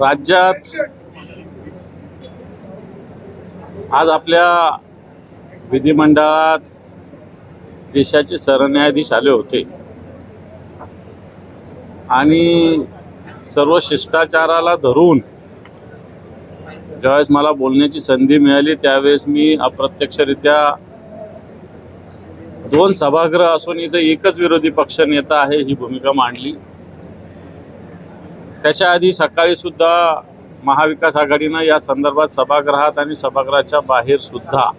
राज्यात आज आपल्या विधिमंडळात देशाचे सरन्यायाधीश आले होते. आणि सर्व शिष्टाचाराला धरून ज्यावेळेस मला बोलण्याची संधी मिळाली त्यावेळेस मी अप्रत्यक्षरित्या दोन सभागृह असून इथं एकच विरोधी पक्ष नेता आहे ही भूमिका मांडली. त्याच्या आधी सकाळी सुद्धा महाविकास आघाडीनं या संदर्भात सभागृहात आणि सभागृहाच्या बाहेर सुद्धा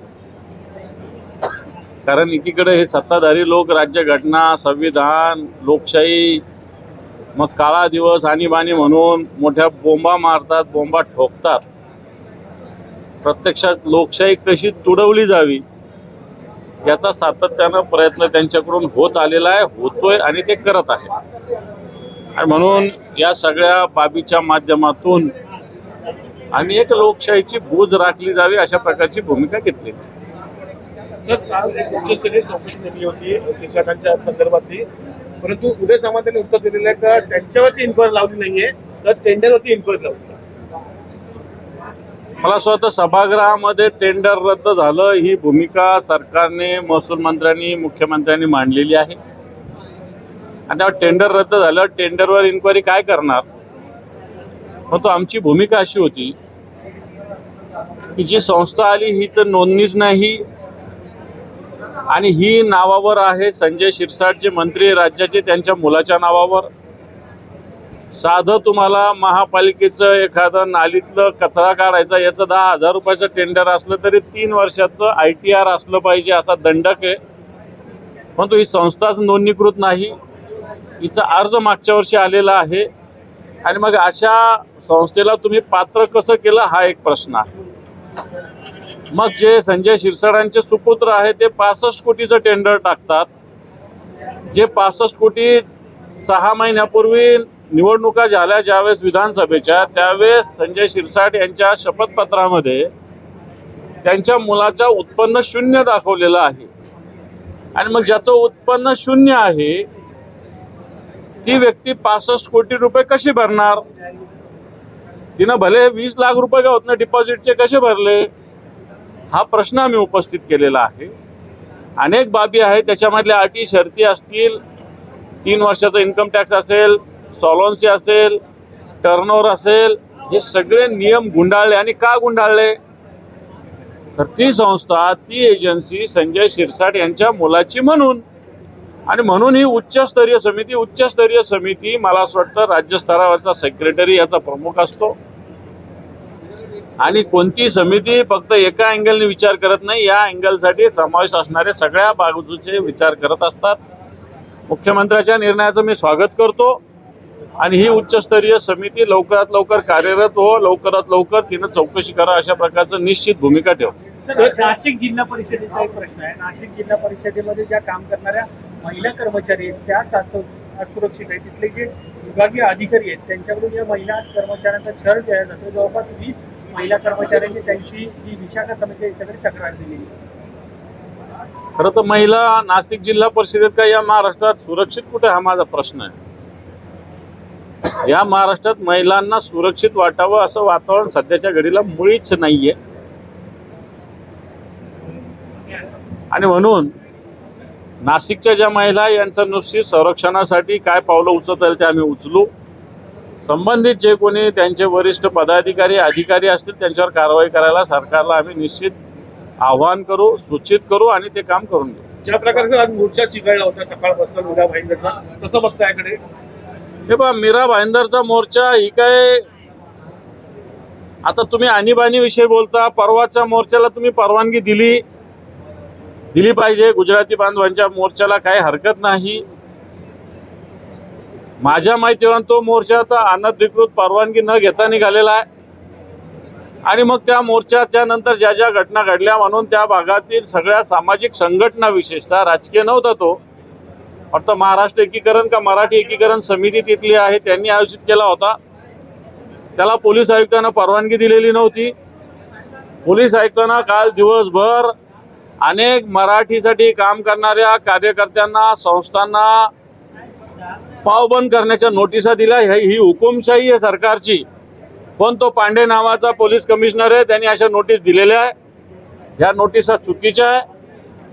कारण एकीकडे हे सत्ताधारी लोक राज्यघटना संविधान लोकशाही मग काळा दिवस आणीबाणी म्हणून मोठ्या बोंबा मारतात बोंबा ठोकतात. प्रत्यक्षात लोकशाही कशी तुडवली जावी याचा सातत्यानं प्रयत्न त्यांच्याकडून होत आलेला आहे होतोय आणि ते करत आहे. आणि म्हणून या सगळ्या बाबीच्या माध्यमातून आम्ही एक लोकशाहीची बूज राखली जावी अशा प्रकारची भूमिका घेतली. सर काल एक उच्चस्तरीय चौकशी नेमली होती शिक्षकांच्या संदर्भातली. परंतु उदय सामंत यांनी उत्तर दिलेलं आहे का त्यांच्यावरती इन्क्वायरी लावली नाहीये तर टेंडरवरती इन्क्वायरी लावली? मला असं वाटतं सभागृहामध्ये टेंडर रद्द झालं ही भूमिका सरकारने महसूल मंत्र्यांनी मुख्यमंत्र्यांनी मांडलेली आहे. आणि त्यावर टेंडर रद्द झालं टेंडरवर इन्क्वायरी काय करणार? परंतु आमची भूमिका अशी होती की जी संस्था आली हीच नोंदणीच नाही. आणि ही नावावर आहे संजय शिरसाट जे मंत्री राज्याचे त्यांच्या मुलाच्या नावावर. साधं तुम्हाला महापालिकेचं एखादं नालीतलं कचरा काढायचा याचं दहा हजार रुपयाचं टेंडर असलं तरी तीन वर्षाचं आय टी आर असलं पाहिजे असा दंडक आहे. परंतु ही संस्थाच नोंदणीकृत नाही. हिचा अर्ज मागच्या वर्षी आलेला आहे. आणि मग अशा संस्थेला तुम्ही पात्र कसं केलं हा एक प्रश्न आहे. मग जे संजय शिरसाडांचे सुपुत्र आहे ते पासष्ट कोटीचं टेंडर टाकतात. जे पासष्ट कोटी सहा महिन्यापूर्वी निवडणुका झाल्या ज्यावेळेस विधानसभेच्या त्यावेळेस संजय शिरसाट यांच्या शपथपत्रामध्ये त्यांच्या मुलाचं उत्पन्न शून्य दाखवलेलं आहे. आणि मग ज्याचं उत्पन्न शून्य आहे ती व्यक्ती पासष्ट कोटी रुपये कशी भरणार? तिनं भले वीस लाख रुपये का होत ना डिपॉझिटचे कसे भरले? हा प्रश्न आम्ही उपस्थित केलेला आहे. अनेक बाबी आहेत त्याच्यामधल्या अटी शर्ती असतील तीन वर्षाचा इन्कम टॅक्स असेल सॉलॉन्सी असेल टर्नओव्हर असेल हे सगळे नियम गुंडाळले. आणि का गुंडाळले? तर ती संस्था ती एजन्सी संजय शिरसाट यांच्या मुलाची म्हणून. आणि म्हणून ही उच्चस्तरीय समिती उच्चस्तरीय समिती मला असं वाटतं राज्यस्तरावरचा सेक्रेटरी याचा प्रमुख असतो. आणि कोणती समिती फक्त एका अँगलने विचार करत नाही या अँगलसाठी समावेश असणारे सगळ्या बाजूचे विचार करत असतात. मुख्यमंत्र्याच्या निर्णयाचं मी स्वागत करतो. आणि ही उच्चस्तरीय समिती लवकरात लवकर कार्यरत हो लवकरात लवकर तिनं चौकशी करा अशा प्रकारचं निश्चित भूमिका ठेव. नाशिक जिल्हा परिषदेचा एक प्रश्न आहे. नाशिक जिल्हा परिषदेमध्ये ज्या काम करणाऱ्या महिला कर्मचारी आहेत त्याच असु- असुरक्षित आहेत. तिथले जे विभागीय अधिकारी आहेत त्यांच्याकडून या महिला कर्मचाऱ्यांचा छळ केला जातो. जवळपास वीस महिला कर्मचाऱ्यांनी त्यांची जी विशाखा समिती आहे याच्याकडे तक्रार दिलेली. खरं तर महिला नाशिक जिल्हा परिषदेत का या महाराष्ट्रात सुरक्षित कुठे हा माझा प्रश्न आहे? या महाराष्ट्रात महिलांना सुरक्षित वाटावं असं वातावरण सध्याच्या घडीला मुळीच नाहीये. आणि म्हणून नाशिकच्या ज्या महिला यांचं नुसती संरक्षणासाठी काय पावलं उचलता येईल ते आम्ही उचलू. संबंधित जे कोणी त्यांचे वरिष्ठ पदाधिकारी अधिकारी असतील त्यांच्यावर कारवाई करायला सरकारला आम्ही निश्चित आव्हान करू सूचित करू आणि ते काम करून घेऊ. ज्या प्रकारचा आज मोर्चा चिघळला होता सकाळपासून उद्या भाईंदरचा कसं बघता याकडे हे बा मीरा भाईंदरचा मोर्चा ही काय आता तुम्ही आणीबाणी विषयी बोलता परवाच्या मोर्चाला तुम्ही परवानगी दिली दिली पाहिजे. गुजराती बांधवांच्या मोर्चाला काही हरकत नाही. माझ्या माहितीवर तो मोर्चा आता अनधिकृत परवानगी न घेता निघालेला आहे. आणि मग त्या मोर्चाच्या नंतर ज्या ज्या घटना घडल्या म्हणून त्या भागातील सगळ्या सामाजिक संघटना विशेषतः राजकीय नव्हता तो. फक्त महाराष्ट्र एकीकरण का मराठी एकीकरण समिती तिथली आहे त्यांनी आयोजित केला होता. त्याला पोलीस आयुक्तांना परवानगी दिलेली नव्हती. पोलीस आयुक्तांना काल दिवसभर अनेक मराठीसाठी काम करणाऱ्या कार्यकर्त्यांना संस्थांना पावबंद करण्याच्या नोटिसा दिल्या. ही ही हुकुमशाही आहे सरकारची. पण तो पांडे नावाचा पोलीस कमिशनर आहे त्यांनी अशा नोटीस दिलेल्या आहे. ह्या नोटिसा चुकीच्या आहे.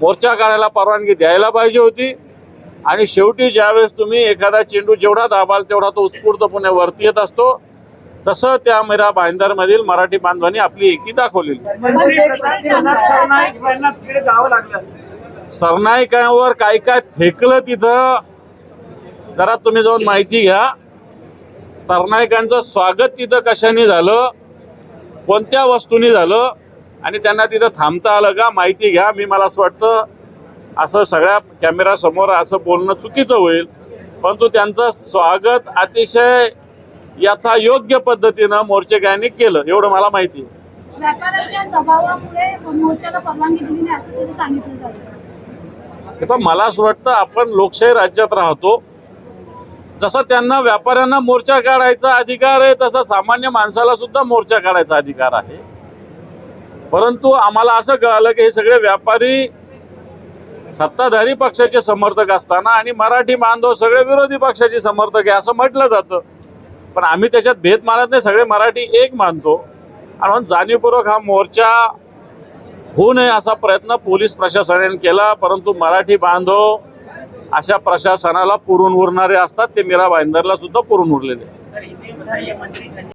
मोर्चा काढायला परवानगी द्यायला पाहिजे होती. आणि शेवटी ज्यावेळेस तुम्ही एखादा चेंडू जेवढा दाबाल तेवढा तो उत्स्फूर्तपणे वरती येत असतो. तसं त्या मीरा भाईंदरमधील मराठी बांधवांनी आपली एकी दाखवलेली. सरनाईकांवर काय काय फेकलं तिथं जरा तुम्ही जाऊन माहिती घ्या. सरनाईकांचं स्वागत तिथं कशाने झालं कोणत्या वस्तूंनी झालं आणि त्यांना तिथं थांबता आलं का माहिती घ्या. मी मला असं वाटतं असं सगळ्या कॅमेरासमोर असं बोलणं चुकीचं होईल. परंतु त्यांचं स्वागत अतिशय यथायोग्य पद्धतीनं मोर्चेकऱ्यांनी केलं. एवढं मला माहिती आहे. आता मला असं वाटतं आपण लोकशाही राज्यात राहतो. जसं त्यांना व्यापाऱ्यांना मोर्चा काढायचा अधिकार आहे तसा सामान्य माणसाला सुद्धा मोर्चा काढायचा अधिकार आहे. परंतु आम्हाला असं कळालं की हे सगळे व्यापारी सत्ताधारी पक्षाचे समर्थक असताना आणि मराठी बांधव सगळे विरोधी पक्षाचे समर्थक आहे असं म्हटलं जातं. पण आम्ही त्याच्यात भेद मानत नाही सगळे मराठी एक मानतो. आणि म्हणून जाणीवपूर्वक हा मोर्चा होऊ नये असा प्रयत्न पोलीस प्रशासनाने केला परंतु मराठी बांधव अशा प्रशासनाला पुरून उरणारे असतात ते मीरा भाईंदरला सुद्धा पुरून उरलेले